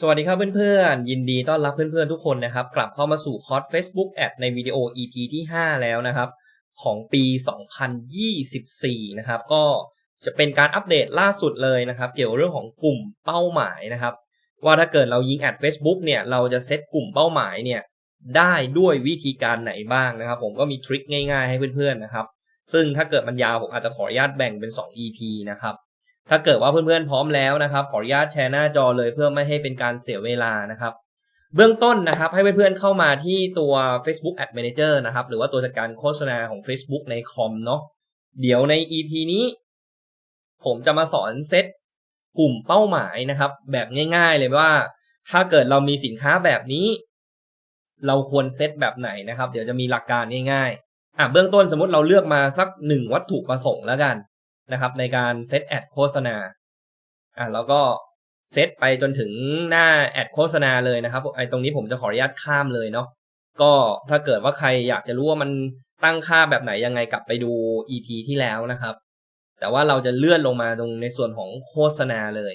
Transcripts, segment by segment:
สวัสดีครับเพื่อนๆ ยินดีต้อนรับเพื่อนๆทุกคนนะครับ กลับเข้ามาสู่คอร์ส Facebook Ad ในวิดีโอ EP ที่ 5 แล้วนะครับ ของปี 2024 นะครับ ก็จะเป็นการอัปเดตล่าสุดเลยนะครับ เกี่ยวเรื่องของกลุ่มเป้าหมายนะครับ ว่าถ้าเกิดเรายิงแอด Facebook เนี่ย เราจะเซตกลุ่มเป้าหมายเนี่ย ได้ด้วยวิธีการไหนบ้างนะครับ ผมก็มีทริคง่ายๆให้เพื่อนๆนะครับ ซึ่งถ้าเกิดมันยาวผมอาจจะขออนุญาตแบ่งเป็น 2 EP นะครับ ถ้าเกิดว่าเพื่อนๆพร้อมแล้วนะครับ ขออนุญาตแชร์หน้าจอเลยเพื่อไม่ให้เป็นการเสียเวลานะครับ เบื้องต้นนะครับ ให้เพื่อนๆเข้ามาที่ตัว Facebook Ad Manager นะครับ หรือว่าตัวจัดการโฆษณาของ Facebook ในคอมเนาะเดี๋ยวใน EP นี้ ผมจะมาสอนเซตกลุ่มเป้าหมายนะครับ แบบง่าย ๆ เลยว่า ถ้าเกิดเรามีสินค้าแบบนี้ เราควรเซตแบบไหนนะครับ เดี๋ยวจะมีหลักการง่ายๆอะเบื้องต้นสมมติเราเลือกมาสักหนึ่งวัตถุประสงค์แล้วกัน นะครับ ในการเซตแอดโฆษณาอ่าแล้วก็เซตไปจนถึงหน้าแอดโฆษณาเลยนะครับไอ้ตรงนี้ผมจะขออนุญาตข้ามเลยเนาะก็ถ้าเกิดว่าใครอยากจะรู้ว่ามันตั้งค่าแบบไหนยังไงกลับไปดู EP ที่แล้วนะครับ แต่ว่าเราจะเลื่อนลงมาตรงในส่วนของโฆษณาเลย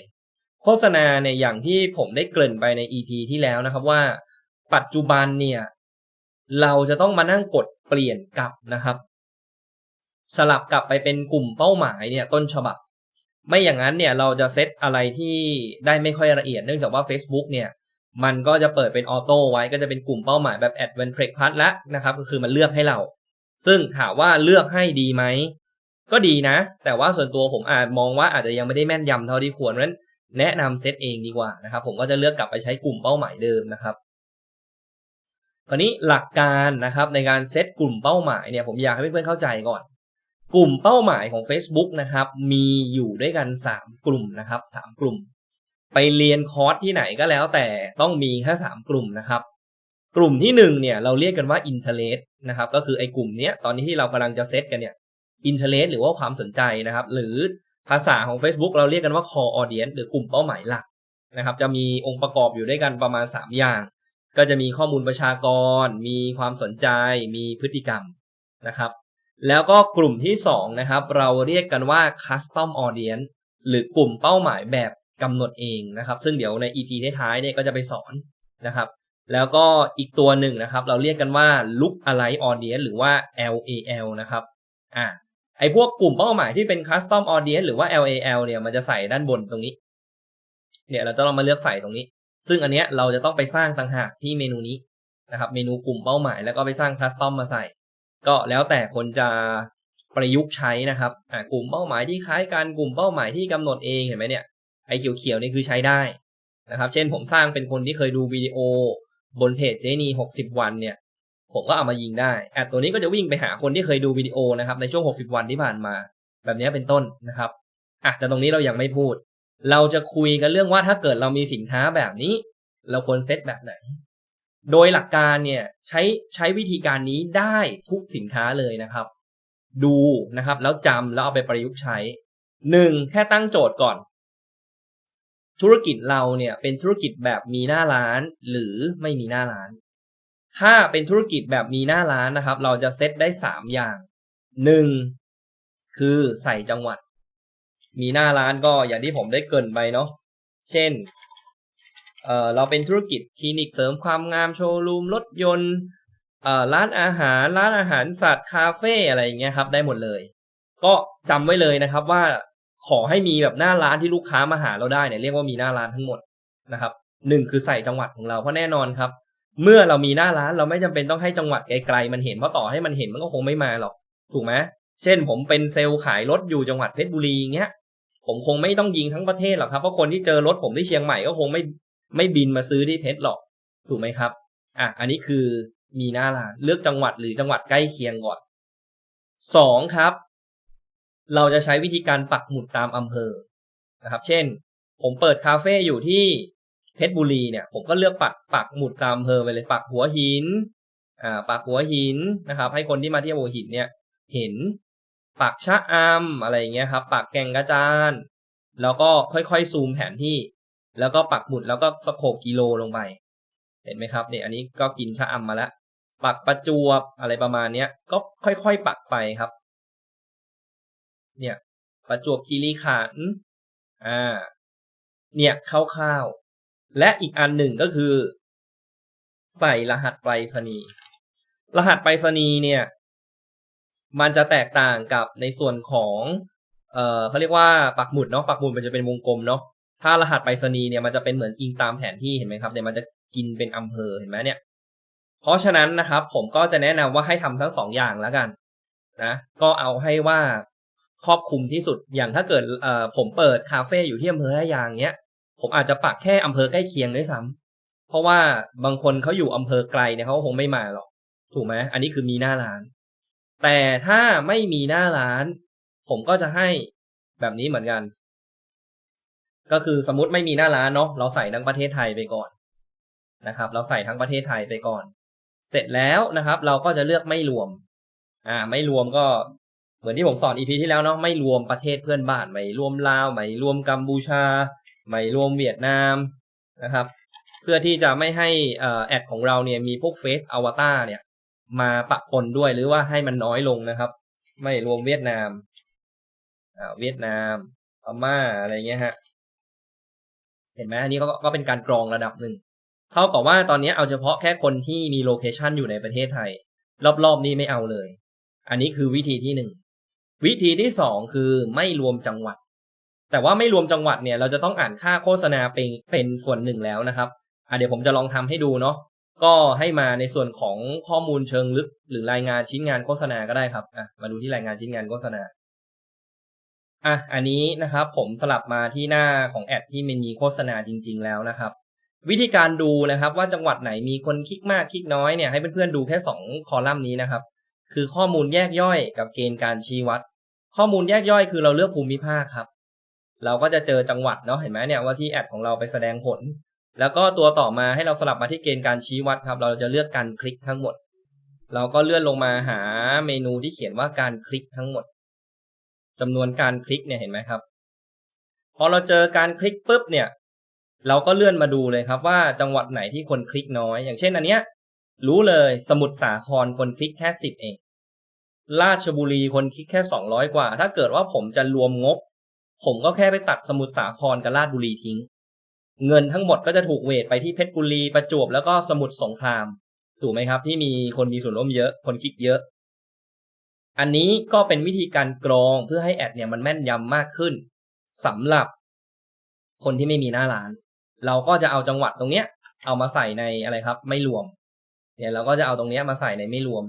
โฆษณาเนี่ยอย่างที่ผมได้เกริ่นไปใน EP ที่แล้วนะครับว่า ปัจจุบันเนี่ย เราจะต้องมานั่งกดเปลี่ยนกลับนะครับ สลับกลับไปเป็นกลุ่มเป้าหมายเนี่ยต้นฉบับ ไม่อย่างนั้นเนี่ยเราจะเซตอะไรที่ได้ไม่ค่อยละเอียดเนื่องจากว่า Facebook เนี่ยมันก็จะเปิดเป็นออโต้ไว้ก็จะเป็นกลุ่มเป้าหมายแบบ a d v a n t r e พัทแล้วนะครับก็คือมันเลือกให้เรา ซึ่งถามว่าเลือกให้ดีไหม ก็ดีนะ แต่ว่าส่วนตัวผมอาจมองว่าอาจจะยังไม่ได้แม่นยำเท่าที่ควรนั้น แนะนำเซตเองดีกว่านะครับผมก็จะเลือกกลับไปใช้กลุ่มเป้าหมายเดิมนะครับคราวนี้หลักการนะครับในการเซตกลุ่มเป้าหมายเนี่ยผมอยากให้เพื่อนๆเข้าใจก่อน กลุ่มเป้าหมายของ Facebook นะครับ มีอยู่ด้วยกัน 3 กลุ่มนะครับ3กลุ่ม ไปเรียนคอร์สที่ไหนก็แล้วแต่ต้องมีแค่3กลุ่มนะครับ กลุ่มที่1เนี่ยเราเรียกกันว่า interest นะครับ ก็คือไอ้กลุ่มเนี้ยตอนนี้ที่เรากำลังจะเซตกันเนี่ย interest หรือว่าความสนใจนะครับ หรือภาษาของ Facebook เราเรียกกันว่า core audience หรือกลุ่มเป้าหมายหลักนะครับ จะมีองค์ประกอบอยู่ด้วยกันประมาณ 3 อย่าง ก็จะมีข้อมูลประชากร มีความสนใจ มีพฤติกรรมนะครับ แล้วก็กลุ่มที่2นะครับเราเรียกกันว่า custom audience หรือกลุ่มเป้าหมายแบบกำหนดเองนะครับ ซึ่งเดี๋ยวใน EP ท้ายๆเนี่ยก็จะไปสอนนะครับ แล้วก็อีกตัวหนึ่งนะครับ เราเรียกกันว่า look alike audience หรือว่า LAL นะครับอ่าไอพวกกลุ่มเป้าหมายที่เป็น custom audience หรือว่า LAL เนี่ยมันจะใส่ด้านบนตรงนี้ เนี่ยเราจะลองมาเลือกใส่ตรงนี้ ซึ่งอันเนี้ยเราจะต้องไปสร้างต่างหากที่เมนูนี้นะครับ เมนูกลุ่มเป้าหมายแล้วก็ไปสร้าง custom มาใส่ ก็แล้วแต่คนจะประยุกต์ใช้นะครับอ่ากลุ่มเป้าหมายที่คล้ายกันกลุ่มเป้าหมายที่กำหนดเองเห็นไหมเนี่ยไอ้เขียวๆนี่คือใช้ได้นะครับ เช่นผมสร้างเป็นคนที่เคยดูวิดีโอบนเพจเจนีหกสิบวันเนี่ย ผมก็เอามายิงได้แอดตัวนี้ก็จะวิ่งไปหาคนที่เคยดูวิดีโอนะครับในช่วงหกสิบวันที่ผ่านมา แบบนี้เป็นต้นนะครับอะแต่ตรงนี้เรายังไม่พูด เราจะคุยกันเรื่องว่าถ้าเกิดเรามีสินค้าแบบนี้ เราควรเซตแบบไหน โดยหลักการเนี่ยใช้ใช้วิธีการนี้ได้ทุกสินค้าเลยนะครับ ดูนะครับ แล้วจำแล้วเอาไปประยุกต์ใช้หนึ่งแค่ตั้งโจทย์ก่อน ธุรกิจเราเนี่ยเป็นธุรกิจแบบมีหน้าร้าน หรือไม่มีหน้าร้าน ถ้าเป็นธุรกิจแบบมีหน้าร้านนะครับ เราจะเซตได้สามอย่างหนึ่งคือใส่จังหวัด มีหน้าร้านก็อย่างที่ผมได้เกินไปเนาะเช่น เออเราเป็นธุรกิจคลินิกเสริมความงามโชว์รูมรถยนต์เอ่อร้านอาหารร้านอาหารสัตว์คาเฟ่อะไรอย่างเงี้ยครับ ได้หมดเลย ก็จำไว้เลยนะครับว่าขอให้มีแบบหน้าร้านที่ลูกค้ามาหาเราได้เนี่ยเรียกว่ามีหน้าร้านทั้งหมดนะครับหนึ่งคือใส่จังหวัดของเราเพราะแน่นอนครับ เมื่อเรามีหน้าร้านเราไม่จำเป็นต้องให้จังหวัดไกลๆมันเห็นเพราะต่อให้มันเห็นมันก็คงไม่มาหรอก ถูกไหมเช่น ผมเป็นเซลล์ขายรถอยู่จังหวัดเพชรบุรีเงี้ยผมคงไม่ต้องยิงทั้งประเทศหรอกครับเพราะคนที่เจอรถผมที่เชียงใหม่ก็คงไม่ ไม่บินมาซื้อที่เพชรหรอก ถูกไหมครับ อะ อันนี้คือมีหน้าร้านเลือกจังหวัดหรือจังหวัดใกล้เคียงก่อนสองครับ เราจะใช้วิธีการปักหมุดตามอำเภอนะครับ เช่น ผมเปิดคาเฟ่อยู่ที่เพชรบุรีเนี่ย ผมก็เลือกปักปักหมุดตามอำเภอไปเลยปักหัวหิน อ่า ปักหัวหินนะครับ ให้คนที่มาเที่ยวหัวหินเนี่ย เห็นปักชะอำอะไรเงี้ยครับปักแกงกระจาน แล้วก็ค่อยๆซูมแผนที่ แล้วก็ปักหมุดแล้วก็สโคบกิโลลงไป เห็นไหมครับเนี่ยอันนี้ก็กินชะอำมาแล้วปักประจวบอะไรประมาณเนี้ย ก็ค่อยๆปักไปครับ เนี่ย ประจวบคีรีขันอ่า เนี่ยคร่าวและอีกอันหนึ่งก็คือ ใส่รหัสไปรษณีย์รหัสไปรษณีย์เนี่ย มันจะแตกต่างกับในส่วนของ เอ่อเขาเรียกว่าปักหมุดเนาะปักหมุดมันจะเป็นวงกลมเนาะ ถ้ารหัสไปรษณีย์เนี่ยมันจะเป็นเหมือนอิงตามแผนที่เห็นไหมครับเดี๋ยวมันจะกินเป็นอำเภอเห็นไหมเนี่ย เพราะฉะนั้นนะครับ ผมก็จะแนะนำว่าให้ทำทั้งสองอย่างแล้วกันนะก็เอาให้ว่าครอบคลุมที่สุดอย่างถ้าเกิดเอ่อผมเปิดคาเฟ่อยู่ที่อำเภอท่ายางเนี้ยผมอาจจะปักแค่อำเภอใกล้เคียงด้วยซ้ำเพราะว่าบางคนเขาอยู่อำเภอไกลเนี่ยเขาคงไม่มาหรอกถูกไหมอันนี้คือมีหน้าร้าน แต่ถ้าไม่มีหน้าร้าน ผมก็จะให้แบบนี้เหมือนกัน ก็คือสมมติไม่มีหน้าร้านเนาะเราใส่ทั้งประเทศไทยไปก่อนนะครับ เราใส่ทั้งประเทศไทยไปก่อน เสร็จแล้วนะครับ เราก็จะเลือกไม่รวม อ่า ไม่รวมก็เหมือนที่ผมสอนอีพีที่แล้วเนาะไม่รวมประเทศเพื่อนบ้านไม่รวมลาวไม่รวมกัมพูชาไม่รวมเวียดนามนะครับ เพื่อที่จะไม่ให้อ่อแอดของเราเนี่ยมีพวกเฟซอวตารเนี่ย มาปะปนด้วยหรือว่าให้มันน้อยลงนะครับ ไม่รวมเวียดนามอ่าเวียดนามพม่าอะไรเงี้ยฮะ ห็นไหมอันนี้ก็ก็เป็นการกรองระดับหนึ่งเท่ากับว่าตอนนี้เอาเฉพาะแค่คนที่มีโลเคชันอยู่ในประเทศไทย รอบๆนี้ไม่เอาเลย อันนี้คือวิธีที่หนึ่งวิธีที่สองคือไม่รวมจังหวัด แต่ว่าไม่รวมจังหวัดเนี่ย เราจะต้องอ่านค่าโฆษณาเป็นเป็นส่วนหนึ่งแล้วนะครับอะเดี๋ยวผมจะลองทำให้ดูเนาะก็ให้มาในส่วนของข้อมูลเชิงลึก หรือรายงานชิ้นงานโฆษณาก็ได้ครับอะมาดูที่รายงานชิ้นงานโฆษณา อะอันนี้นะครับผมสลับมาที่หน้าของแอดที่มันมีโฆษณาจริง ๆ แล้วนะครับ วิธีการดูนะครับว่าจังหวัดไหนมีคนคลิกมากคลิกน้อยเนี่ยให้เพื่อนๆดูแค่สองคอลัมน์นี้นะครับ คือข้อมูลแยกย่อยกับเกณฑ์การชี้วัด ข้อมูลแยกย่อยคือเราเลือกภูมิภาคครับ เราก็จะเจอจังหวัดเนาะเห็นไหมเนี่ยว่าที่แอดของเราไปแสดงผล แล้วก็ตัวต่อมาให้เราสลับมาที่เกณฑ์การชี้วัดครับ เราจะเลือกการคลิกทั้งหมด เราก็เลื่อนลงมาหาเมนูที่เขียนว่าการคลิกทั้งหมด จำนวนการคลิกเนี่ยเห็นไหมครับ พอเราเจอการคลิกปุ๊บเนี่ย เราก็เลื่อนมาดูเลยครับ ว่าจังหวัดไหนที่คนคลิกน้อย อย่างเช่นอันเนี้ย รู้เลยสมุทรสาครคนคลิกแค่สิบเอง ราชบุรีคนคลิกแค่สองร้อยกว่า ถ้าเกิดว่าผมจะรวมงบ ผมก็แค่ไปตัดสมุทรสาครกับราชบุรีทิ้ง เงินทั้งหมดก็จะถูกเวทไปที่เพชรบุรีประจวบแล้วก็สมุทรสงครามถูกไหมครับ ที่มีคนมีส่วนร่วมเยอะคนคลิกเยอะ อันนี้ก็เป็นวิธีการกรองเพื่อให้แอดเนี่ยมันแม่นยำมากขึ้นสำหรับคนที่ไม่มีหน้าร้าน เราก็จะเอาจังหวัดตรงเนี้ย เอามาใส่ในอะไรครับ ไม่รวม เนี่ยเราก็จะเอาตรงเนี้ยมาใส่ในไม่รวม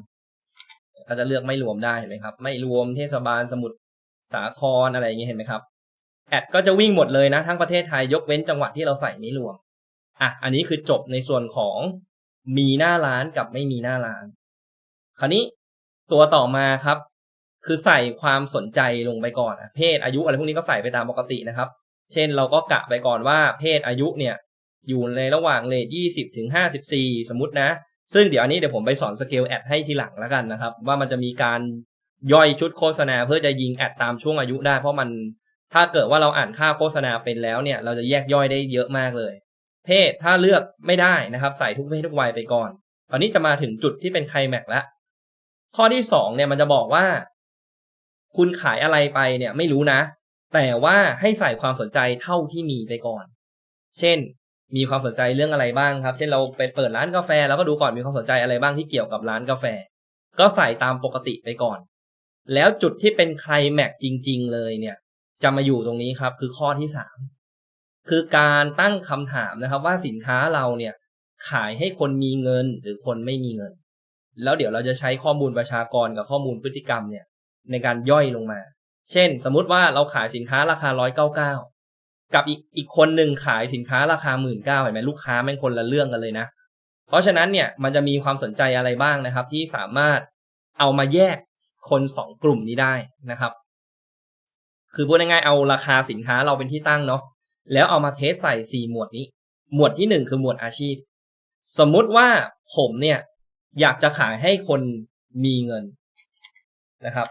ก็จะเลือกไม่รวมได้เห็นไหมครับ ไม่รวมเทศบาลสมุทรสาครอะไรอย่างเงี้ยเห็นไหมครับ แอดก็จะวิ่งหมดเลยนะ ทั้งประเทศไทยยกเว้นจังหวัดที่เราใส่ไม่รวม อะ อันนี้คือจบในส่วนของมีหน้าร้านกับไม่มีหน้าร้าน คราวนี้ ตัวต่อมาครับ คือใส่ความสนใจลงไปก่อนเพศอายุอะไรพวกนี้ก็ใส่ไปตามปกตินะครับ เช่นเราก็กะไปก่อนว่าเพศอายุเนี่ยอยู่ในระหว่างเลทยี่สิบถึงห้าสิบสี่สมมตินะ ซึ่งเดี๋ยวอันนี้เดี๋ยวผมไปสอนสเกลแอดให้ทีหลังแล้วกันนะครับ ว่ามันจะมีการย่อยชุดโฆษณาเพื่อจะยิงแอดตามช่วงอายุได้ เพราะมันถ้าเกิดว่าเราอ่านค่าโฆษณาเป็นแล้วเนี่ย เราจะแยกย่อยได้เยอะมากเลย เพศถ้าเลือกไม่ได้นะครับ ใส่ทุกเพศทุกวัยไปก่อนตอนนี้จะมาถึงจุดที่เป็นไคลแม็กซ์แล้ว ข้อที่สองเนี่ยมันจะบอกว่า คุณขายอะไรไปเนี่ยไม่รู้นะ แต่ว่าให้ใส่ความสนใจเท่าที่มีไปก่อน เช่น มีความสนใจเรื่องอะไรบ้างครับ เช่นเราไปเปิดร้านกาแฟเราก็ดูก่อนมีความสนใจอะไรบ้างที่เกี่ยวกับร้านกาแฟ ก็ใส่ตามปกติไปก่อน แล้วจุดที่เป็นไคลแม็กซ์จริง ๆ เลยเนี่ย จะมาอยู่ตรงนี้ครับ คือข้อที่สามคือการตั้งคำถามนะครับว่าสินค้าเราเนี่ยขายให้คนมีเงินหรือคนไม่มีเงิน แล้วเดี๋ยวเราจะใช้ข้อมูลประชากรกับข้อมูลพฤติกรรมเนี่ยในการย่อยลงมา เช่น สมมุติว่าเราขายสินค้าราคาร้อยเก้าเก้ากับอีกอีกคนหนึ่งขายสินค้าราคาหมื่นเก้าเห็นไหมลูกค้าแม่งคนละเรื่องกันเลยนะ เพราะฉะนั้นเนี่ยมันจะมีความสนใจอะไรบ้างนะครับ ที่สามารถเอามาแยกคนสองกลุ่มนี้ได้นะครับ คือพูดง่ายๆเอาราคาสินค้าเราเป็นที่ตั้งเนาะแล้วเอามาเทสใส่สี่หมวดนี้ หมวดที่หนึ่งคือหมวดอาชีพ สมมุติว่าผมเนี่ย อยากจะขายให้คนมีเงินนะครับ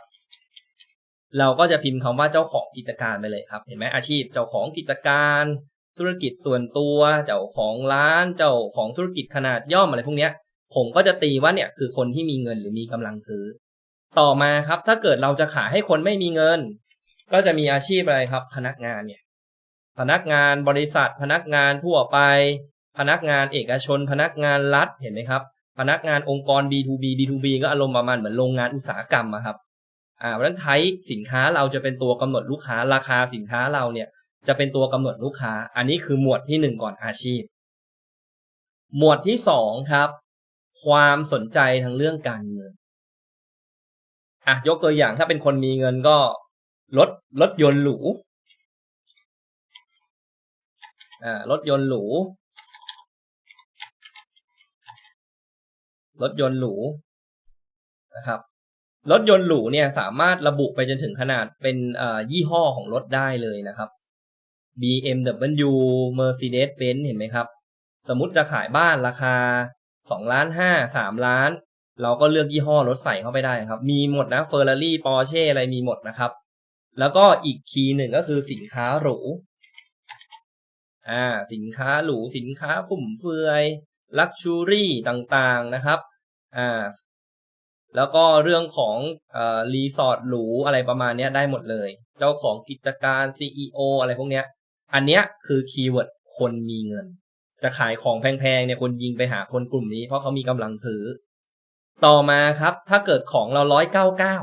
เราก็จะพิมพ์คำว่าเจ้าของกิจการไปเลยครับ เห็นไหมอาชีพเจ้าของกิจการ ธุรกิจส่วนตัว เจ้าของร้าน เจ้าของธุรกิจขนาดย่อมอะไรพวกเนี้ย ผมก็จะตีว่าเนี่ยคือคนที่มีเงินหรือมีกำลังซื้อ ต่อมาครับ ถ้าเกิดเราจะขายให้คนไม่มีเงิน ก็จะมีอาชีพอะไรครับ พนักงานเนี่ย พนักงานบริษัท พนักงานทั่วไป พนักงานเอกชน พนักงานรัฐเห็นไหมครับ พนักงานองค์กร B2B B2B ก็อารมณ์ประมาณเหมือนโรงงานอุตสาหกรรมอะครับอ่าเพราะฉะนั้นไทยสินค้าเราจะเป็นตัวกำหนดลูกค้าราคาสินค้าเราเนี่ย จะเป็นตัวกำหนดลูกค้า อันนี้คือหมวดที่หนึ่งก่อนอาชีพ หมวดที่สองครับ ความสนใจทางเรื่องการเงินอะยกตัวอย่างถ้าเป็นคนมีเงินก็รถรถยนต์หรูอ่ารถยนต์หรู รถยนต์หรูนะครับรถยนต์หรูเนี่ยสามารถระบุไปจนถึงขนาดเป็นยี่ห้อของรถได้เลยนะครับ BMW Mercedes-Benz เห็นไหมครับ สมมติจะขายบ้านราคาสองล้านห้าสามล้าน เราก็เลือกยี่ห้อรถใส่เข้าไปได้ครับ มีหมดนะเฟอร์รารี่ปอร์เช่อะไรมีหมดนะครับ แล้วก็อีกคีย์หนึ่งก็คือสินค้าหรูอ่าสินค้าหรูสินค้าฟุ่มเฟือยลักชูรี่ต่างๆนะครับ อ่า แล้วก็เรื่องของเอ่อรีสอร์ทหรูอะไรประมาณเนี้ยได้หมดเลย เจ้าของกิจการ CEO อะไรพวกเนี้ย อันเนี้ยคือคีย์เวิร์ดคนมีเงิน จะขายของแพงๆเนี่ยคนยิงไปหาคนกลุ่มนี้ เพราะเขามีกำลังซื้อ ต่อมาครับ ถ้าเกิดของเราร้อยเก้าเก้า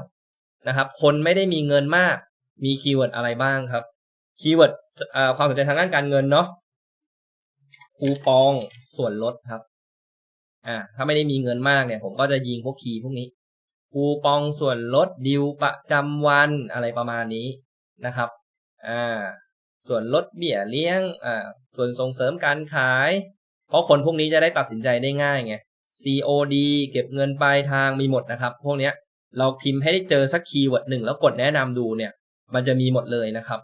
นะครับ คนไม่ได้มีเงินมาก มีคีย์เวิร์ดอะไรบ้างครับคีย์เวิร์ดความสนใจทางด้านการเงินเนาะคูปองส่วนลดครับ อ่าถ้าไม่ได้มีเงินมากเนี่ย ผมก็จะยิงพวกคีย์พวกนี้คูปองส่วนลดดิวประจำวันอะไรประมาณนี้นะครับอ่าส่วนลดเบี้ยเลี้ยงอ่าส่วนส่งเสริมการขาย เพราะคนพวกนี้จะได้ตัดสินใจได้ง่ายไง COD เก็บเงินปลายทางมีหมดนะครับ พวกเนี้ยเราพิมพ์ให้ได้เจอสักคีย์เวิร์ดหนึ่งแล้วกดแนะนำดูเนี่ย มันจะมีหมดเลยนะครับ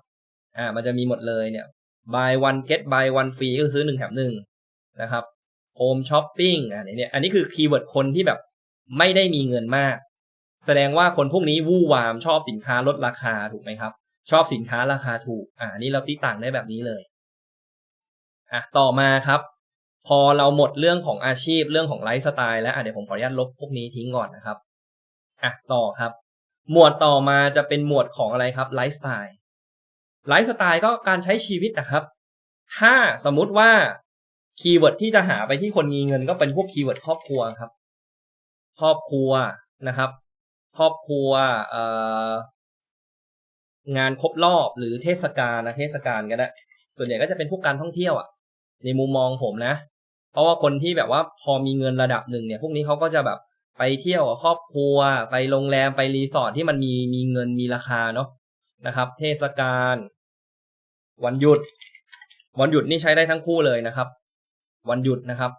อ่ามันจะมีหมดเลยเนี่ย buy one get buy one free ก็ซื้อหนึ่งแถมหนึ่งนะครับ home shopping อ่าเนี่ยอันนี้คือคีย์เวิร์ดคนที่แบบไม่ได้มีเงินมาก แสดงว่าคนพวกนี้วู่วามชอบสินค้าลดราคาถูกไหมครับ ชอบสินค้าราคาถูก อ่านี่เราตีต่างได้แบบนี้เลยอะต่อมาครับ พอเราหมดเรื่องของอาชีพเรื่องของไลฟ์สไตล์แล้วอะเดี๋ยวผมขออนุญาตลบพวกนี้ทิ้งก่อนนะครับอะต่อครับ หมวดต่อมาจะเป็นหมวดของอะไรครับไลฟ์สไตล์ไลฟ์สไตล์ก็การใช้ชีวิตนะครับ ถ้าสมมุติว่า คีย์เวิร์ดที่จะหาไปที่คนมีเงินก็เป็นพวกคีย์เวิร์ดครอบครัวครับ ครอบครัวนะครับ ครอบครัวเอ่องานครบรอบหรือเทศกาลนะเทศกาลก็ได้ ส่วนใหญ่ก็จะเป็นพวกการท่องเที่ยวอะ ในมุมมองผมนะ เพราะว่าคนที่แบบว่าพอมีเงินระดับหนึ่งเนี่ย พวกนี้เขาก็จะแบบไปเที่ยวกับครอบครัว ไปโรงแรมไปรีสอร์ทที่มันมีมีเงินมีราคาเนาะนะครับ เทศกาลวันหยุด วันหยุดนี่ใช้ได้ทั้งคู่เลยนะครับ วันหยุดนะครับ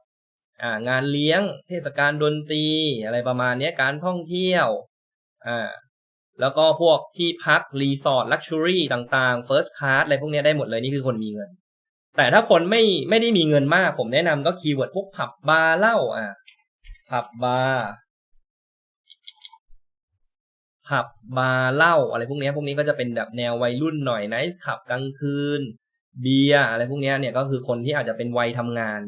อ่างานเลี้ยงเทศกาลดนตรีอะไรประมาณนี้การท่องเที่ยวอ่าแล้วก็พวกที่พักรีสอร์ทลักชัวรี่ต่างๆ First Class อะไรพวกนี้ได้หมดเลยนี่คือคนมีเงิน แต่ถ้าคนไม่ไม่ได้มีเงินมาก ผมแนะนำก็คีย์เวิร์ดพวกผับบาร์เหล้าอะผับบาร์ผับบาร์เหล้าอะไรพวกนี้พวกนี้ก็จะเป็นแบบแนววัยรุ่นหน่อยไนท์ขับกลางคืน เบียร์อะไรพวกนี้เนี่ยก็คือคนที่อาจจะเป็นวัยทำงาน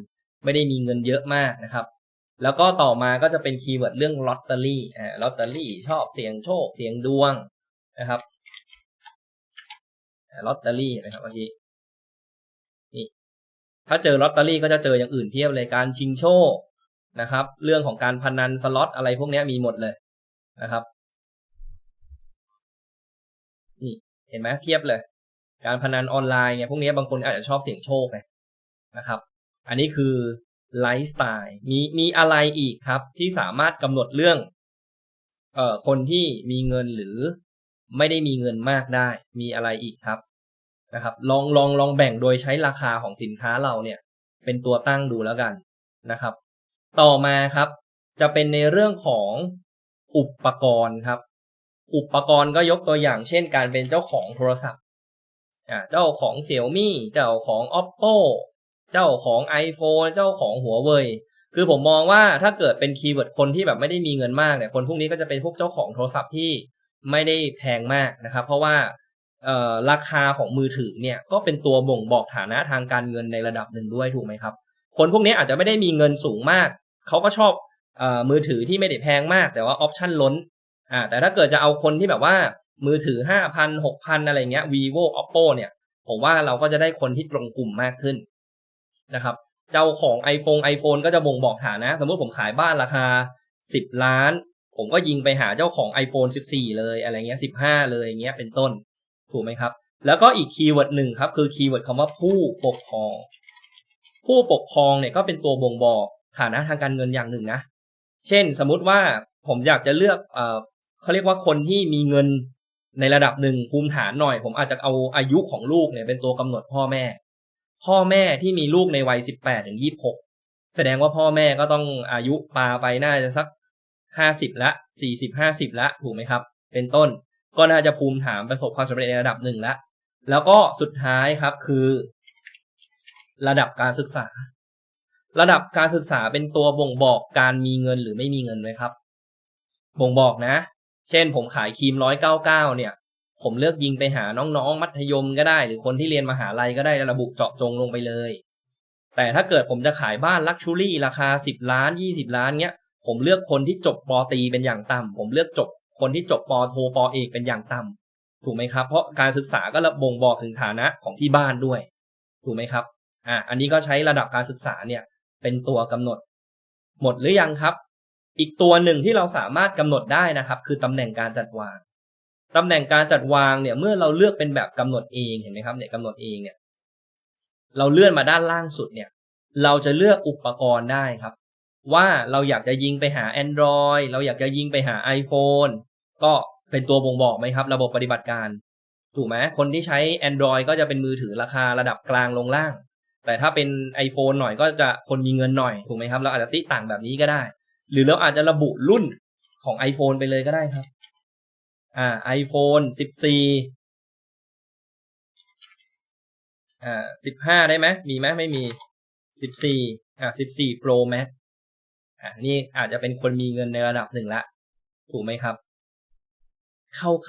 ไม่ได้มีเงินเยอะมากนะครับ แล้วก็ต่อมาก็จะเป็นคีย์เวิร์ดเรื่องลอตเตอรี่อ่าลอตเตอรี่ชอบเสียงโชคเสียงดวงนะครับลอตเตอรี่นะครับเมื่อกี้นี่ถ้าเจอลอตเตอรี่ก็จะเจออย่างอื่นเพียบเลยการชิงโชคนะครับ เรื่องของการพนันสล็อตอะไรพวกนี้มีหมดเลยนะครับ นี่เห็นไหมเพียบเลย การพนันออนไลน์เนี่ยพวกนี้บางคนอาจจะชอบเสี่ยงโชคไงนะครับ อันนี้คือไลฟ์สไตล์มีมีอะไรอีกครับ ที่สามารถกำหนดเรื่องเอ่อคนที่มีเงินหรือไม่ได้มีเงินมากได้ มีอะไรอีกครับนะครับ ลองลองลองแบ่งโดยใช้ราคาของสินค้าเราเนี่ย เป็นตัวตั้งดูแล้วกันนะครับ ต่อมาครับ จะเป็นในเรื่องของอุปกรณ์ครับ อุปกรณ์ก็ยกตัวอย่างเช่น การเป็นเจ้าของโทรศัพท์ เจ้าของเสี่ยวมี่เจ้าของ oppo เจ้าของ iPhone เจ้าของหัวเว่ยคือผมมองว่าถ้าเกิดเป็นคีย์เวิร์ดคนที่แบบไม่ได้มีเงินมากเนี่ยคนพวกนี้ก็จะเป็นพวกเจ้าของโทรศัพท์ที่ไม่ได้แพงมากนะครับ เพราะว่าราคาของมือถือเนี่ยก็เป็นตัวบ่งบอกฐานะทางการเงินในระดับหนึ่งด้วยถูกไหมครับ คนพวกนี้อาจจะไม่ได้มีเงินสูงมาก เขาก็ชอบเอ่อมือถือที่ไม่ได้แพงมาก แต่ว่าออปชั่นล้นอ่าแต่ถ้าเกิดจะเอาคนที่แบบว่า มือถือห้าพันหกพันอะไรเงี้ย vivo oppo เนี่ย ผมว่าเราก็จะได้คนที่ตรงกลุ่มมากขึ้นนะครับ เจ้าของ iPhone iPhone ก็จะบ่งบอกฐานะ สมมติผมขายบ้านราคา10ล้าน ผมก็ยิงไปหาเจ้าของ iPhone 14 เลยอะไรเงี้ย15เลยอย่างเงี้ยเป็นต้น ถูกไหมครับ แล้วก็อีกคีย์เวิร์ดหนึ่งครับ คือคีย์เวิร์ดคำว่าผู้ปกครอง ผู้ปกครองเนี่ยก็เป็นตัวบ่งบอกฐานะทางการเงินอย่างหนึ่งนะ เช่น สมมุติว่าผมอยากจะเลือกเอ่อเขาเรียกว่าคนที่มีเงิน ในระดับหนึ่งภูมิฐานหน่อย ผมอาจจะเอาอายุของลูกเนี่ยเป็นตัวกำหนดพ่อแม่ พ่อแม่ที่มีลูกในวัย18ถึง26แสดงว่าพ่อแม่ก็ต้องอายุปาไปน่าจะสัก50ละ40 50ละถูกไหมครับ เป็นต้นก็น่าจะภูมิฐานประสบความสำเร็จในระดับหนึ่งละแล้วก็สุดท้ายครับคือ ระดับการศึกษา ระดับการศึกษาเป็นตัวบ่งบอกการมีเงินหรือไม่มีเงินไหมครับ บ่งบอกนะ เช่นผมขายครีมร้อยเก้าเก้าเนี่ย ผมเลือกยิงไปหาน้องๆ มัธยมก็ได้ หรือคนที่เรียนมหาลัยก็ได้ระบุเจาะจงลงไปเลย แต่ถ้าเกิดผมจะขายบ้านลักชูรี่ราคาสิบล้านยี่สิบล้านเนี้ย ผมเลือกคนที่จบปอตีเป็นอย่างต่ำผมเลือกจบคนที่จบปอโทปอเอกเป็นอย่างต่ำถูกไหมครับ เพราะการศึกษาก็ระบ่งบอกถึงฐานะของที่บ้านด้วย ถูกไหมครับอะอันนี้ก็ใช้ระดับการศึกษาเนี่ย เป็นตัวกำหนด หมดหรือยังครับ อีกตัวหนึ่งที่เราสามารถกำหนดได้นะครับ คือตำแหน่งการจัดวางตำแหน่งการจัดวางเนี่ย เมื่อเราเลือกเป็นแบบกำหนดเองเห็นไหมครับเนี่ยกำหนดเองเนี่ย เราเลื่อนมาด้านล่างสุดเนี่ย เราจะเลือกอุปกรณ์ได้ครับ ว่าเราอยากจะยิงไปหา Android เราอยากจะยิงไปหา iPhone ก็เป็นตัวบ่งบอกไหมครับ ระบบปฏิบัติการ ถูกไหมคนที่ใช้ Android ก็จะเป็นมือถือราคาระดับกลางลงล่าง แต่ถ้าเป็น iPhone หน่อยก็จะคนมีเงินหน่อยถูกไหมครับ เราอาจจะติต่างแบบนี้ก็ได้ หรือเราอาจจะระบุรุ่นของ iPhone ไปเลยก็ได้ครับ อ่า iPhone 14 อ่า 15 ได้ไหมมีไหมไม่มี 14 อ่า 14 Pro Max อ่านี่อาจจะเป็นคนมีเงินในระดับหนึ่งละ ถูกไหมครับ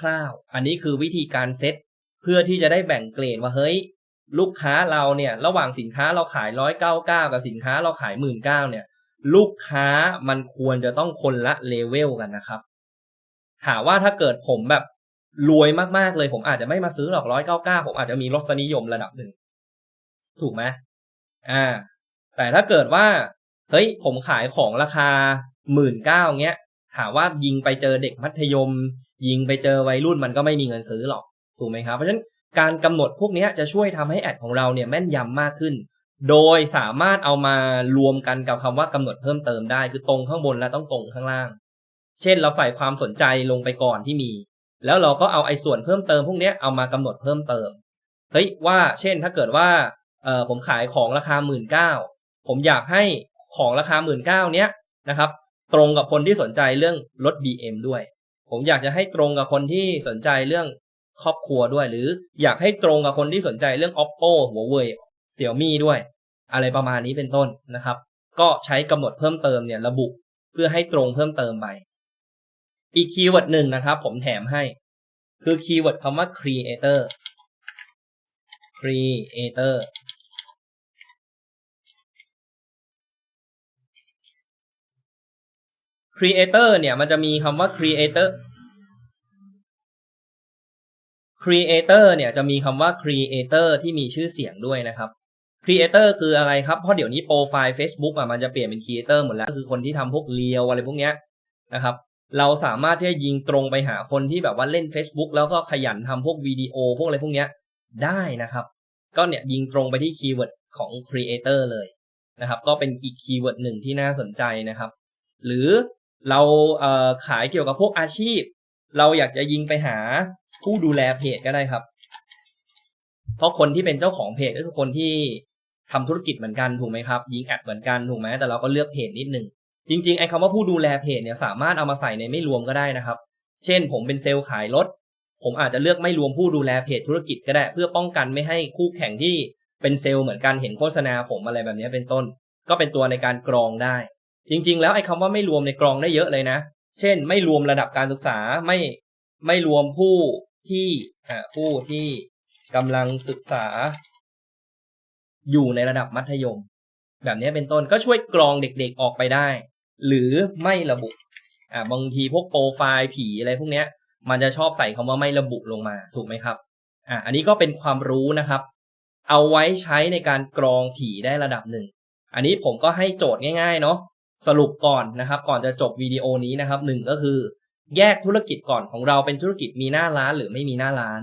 คร่าวๆ อันนี้คือวิธีการเซตเพื่อที่จะได้แบ่งเกรดว่าเฮ้ย ลูกค้าเราเนี่ย ระหว่างสินค้าเราขายร้อยเก้าเก้ากับสินค้าเราขายหมื่นเก้าเนี่ย ลูกค้ามันควรจะต้องคนละเลเวลกันนะครับถามว่าถ้าเกิดผมแบบรวยมากๆเลยผมอาจจะไม่มาซื้อหรอกร้อยเก้าเก้าผมอาจจะมีรสนิยมระดับหนึ่ง ถูกไหมอ่า แต่ถ้าเกิดว่า เฮ้ย ผมขายของราคาหมื่นเก้าเงี้ย ถามว่ายิงไปเจอเด็กมัธยม ยิงไปเจอวัยรุ่นมันก็ไม่มีเงินซื้อหรอก ถูกไหมครับ เพราะฉะนั้นการกำหนดพวกนี้จะช่วยทำให้แอดของเราเนี่ยแม่นยำมากขึ้น โดยสามารถเอามารวมกันกับคำว่ากำหนดเพิ่มเติมได้ คือตรงข้างบนและต้องตรงข้างล่าง เช่นเราใส่ความสนใจลงไปก่อนที่มี แล้วเราก็เอาไอ้ส่วนเพิ่มเติมพวกนี้เอามากำหนดเพิ่มเติมเฮ้ยว่าเช่นถ้าเกิดว่าเออผมขายของราคาหมื่นเก้าผมอยากให้ของราคาหมื่นเก้าเนี้ยนะครับ ตรงกับคนที่สนใจเรื่องรถ BM ด้วย ผมอยากจะให้ตรงกับคนที่สนใจเรื่องครอบครัวด้วย หรืออยากให้ตรงกับคนที่สนใจเรื่อง oppo หัวเว่ย เสี่ยมี่ด้วย อะไรประมาณนี้เป็นต้นนะครับ ก็ใช้กำหนดเพิ่มเติมเนี่ยระบุเพื่อให้ตรงเพิ่มเติมไป อีกคีย์เวิร์ดหนึ่งนะครับ ผมแถมให้ คือคีย์เวิร์ดคำว่า creator creator creator เนี่ยมันจะมีคำว่า creator creator เนี่ยจะมีคำว่า creator ที่มีชื่อเสียงด้วยนะครับ creator คืออะไรครับ เพราะเดี๋ยวนี้โปรไฟล์ Facebook อะมันจะเปลี่ยนเป็น creator หมดแล้ว คือคนที่ทำพวกเรียวอะไรพวกเนี้ยนะครับ เราสามารถที่จะยิงตรงไปหาคนที่แบบว่าเล่น Facebook แล้วก็ขยันทำพวกวิดีโอพวกอะไรพวกเนี้ยได้นะครับ ก็เนี่ยยิงตรงไปที่คีย์เวิร์ดของ creator เลยนะครับ ก็เป็นอีกคีย์เวิร์ดหนึ่งที่น่าสนใจนะครับ หรือเราเขายเกี่ยวกับพวกอาชีพ เราอยากจะยิงไปหาผู้ดูแลเพจก็ได้ครับ เพราะคนที่เป็นเจ้าของเพจก็คือคนที่ ทำธุรกิจเหมือนกันถูกไหมครับ ยิงแอดเหมือนกันถูกไหมแต่เราก็เลือกเพจนิดนึงจริงๆไอ้คำว่าผู้ดูแลเพจเนี่ยสามารถเอามาใส่ในไม่รวมก็ได้นะครับ เช่น ผมเป็นเซลล์ขายรถผมอาจจะเลือกไม่รวมผู้ดูแลเพจธุรกิจก็ได้ เพื่อป้องกันไม่ให้คู่แข่งที่เป็นเซลล์เหมือนกันเห็นโฆษณาผมอะไรแบบนี้เป็นต้น ก็เป็นตัวในการกรองได้ จริง ๆ แล้วไอ้คำว่าไม่รวมในกรองได้เยอะเลยนะ เช่น ไม่รวมระดับการศึกษาไม่ไม่รวมผู้ที่อ่าผู้ที่กำลังศึกษา อยู่ในระดับมัธยม แบบนี้เป็นต้นก็ช่วยกรองเด็กๆออกไปได้ หรือไม่ระบุอ่าบางทีพวกโปรไฟล์ผีอะไรพวกเนี้ย มันจะชอบใส่คำว่าไม่ระบุลงมาถูกไหมครับอะอันนี้ก็เป็นความรู้นะครับ เอาไว้ใช้ในการกรองผีได้ระดับหนึ่ง อันนี้ผมก็ให้โจทย์ง่ายๆเนาะสรุปก่อนนะครับ ก่อนจะจบวิดีโอนี้นะครับหนึ่งก็คือ แยกธุรกิจก่อนของเราเป็นธุรกิจมีหน้าร้านหรือไม่มีหน้าร้าน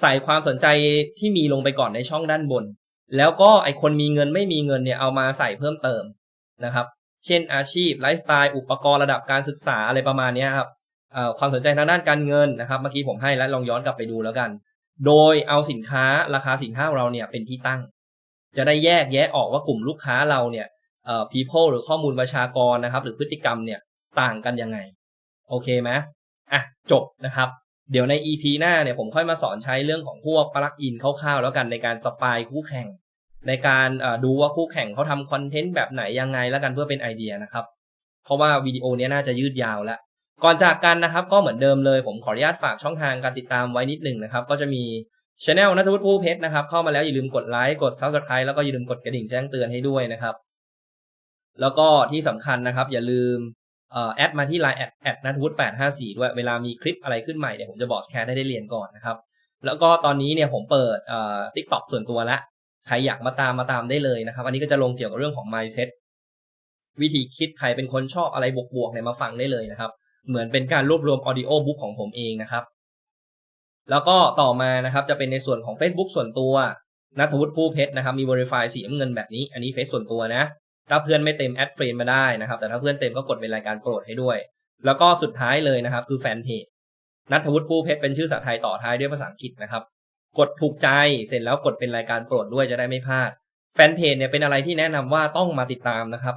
ใส่ความสนใจที่มีลงไปก่อนในช่องด้านบน แล้วก็ไอคนมีเงินไม่มีเงินเนี่ยเอามาใส่เพิ่มเติมนะครับ เช่นอาชีพไลฟ์สไตล์อุปกรณ์ระดับการศึกษาอะไรประมาณนี้ครับความสนใจทางด้านการเงินนะครับ เมื่อกี้ผมให้แล้วลองย้อนกลับไปดูแล้วกัน โดยเอาสินค้าราคาสินค้าของเราเนี่ยเป็นที่ตั้ง จะได้แยกแยะออกว่ากลุ่มลูกค้าเราเนี่ยเอ่อ people หรือข้อมูลประชากรนะครับ หรือพฤติกรรมเนี่ยต่างกันยังไง โอเคไหมอะจบนะครับ เดี๋ยวใน EP หน้าเนี่ยผมค่อยมาสอนใช้เรื่องของพวกปลักอินคร่าวๆแล้วกันในการสปายคู่แข่ง ในการดูว่าคู่แข่งเขาทำคอนเทนต์แบบไหนยังไงแล้วกันเพื่อเป็นไอเดียนะครับ เพราะว่าวิดีโอนี้น่าจะยืดยาวแล้วก่อนจากกันนะครับก็เหมือนเดิมเลย ผมขออนุญาตฝากช่องทางการติดตามไว้นิดหนึ่งนะครับ ก็จะมีช anel นัทวุฒิผู้เพชรนะครับ เข้ามาแล้วอย่าลืมกดไลค์กด subscribe แล้วก็อย่าลืมกดกระดิ่งแจ้งเตือนให้ด้วยนะครับ แล้วก็ที่สำคัญนะครับ อย่าลืม แอดมาที่ Line แอดแอดนัทวุฒิ854ด้วย เวลามีคลิปอะไรขึ้นใหม่เนี่ยผมจะบอกแคร์ได้ได้เรียนก่อนนะครับ แล้วก็ตอนนี้เนี่ยผมเปิดเอ่อ TikTok ส่วนตัวล้วใครอยากมาตามมาตามได้เลยนะครับ อันนี้ก็จะลงเกี่ยวกับเรื่องของ mindset วิธีคิดใครเป็นคนชอบอะไรบวกๆเนี่ยมาฟังได้เลยนะครับ เหมือนเป็นการรวบรวม audio book ของผมเองนะครับ แล้วก็ต่อมานะครับจะเป็นในส่วนของ Facebook ส่วนตัวนัทวุฒิผู้เพชรนะครับมี verify สีน้ำเงินแบบนี้ อันนี้เฟซส่วนตัวนะ ถ้าเพื่อนไม่เต็มแอดเฟรนมาได้นะครับ แต่ถ้าเพื่อนเต็มก็กดเป็นรายการโปรดให้ด้วย แล้วก็สุดท้ายเลยนะครับ คือแฟนเพจนัทวุฒิผู้เพชรเป็นชื่อภาษาไทยต่อท้ายด้วยภาษาอังกฤษนะครับ กดถูกใจเสร็จแล้วกดเป็นรายการโปรดด้วยจะได้ไม่พลาด แฟนเพจเนี่ยเป็นอะไรที่แนะนำว่าต้องมาติดตามนะครับ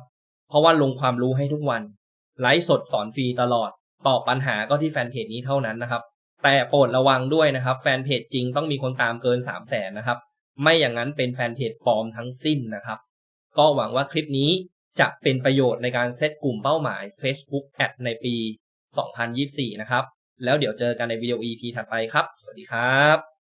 เพราะว่าลงความรู้ให้ทุกวันไลฟ์สดสอนฟรีตลอดตอบปัญหาก็ที่แฟนเพจนี้เท่านั้นนะครับ แต่โปรดระวังด้วยนะครับ แฟนเพจจริงต้องมีคนตามเกิน3 0 0แสนนะครับ ไม่อย่างนั้นเป็นแฟนเพจปลอมทั้งสิ้นนะครับ ก็หวังว่าคลิปนี้จะเป็นประโยชน์ในการเซตกลุ่มเป้าหมาย Facebook Ad ในปี 2024 นะครับ แล้วเดี๋ยวเจอกันในวิดีโอ EP ถัดไปครับ สวัสดีครับ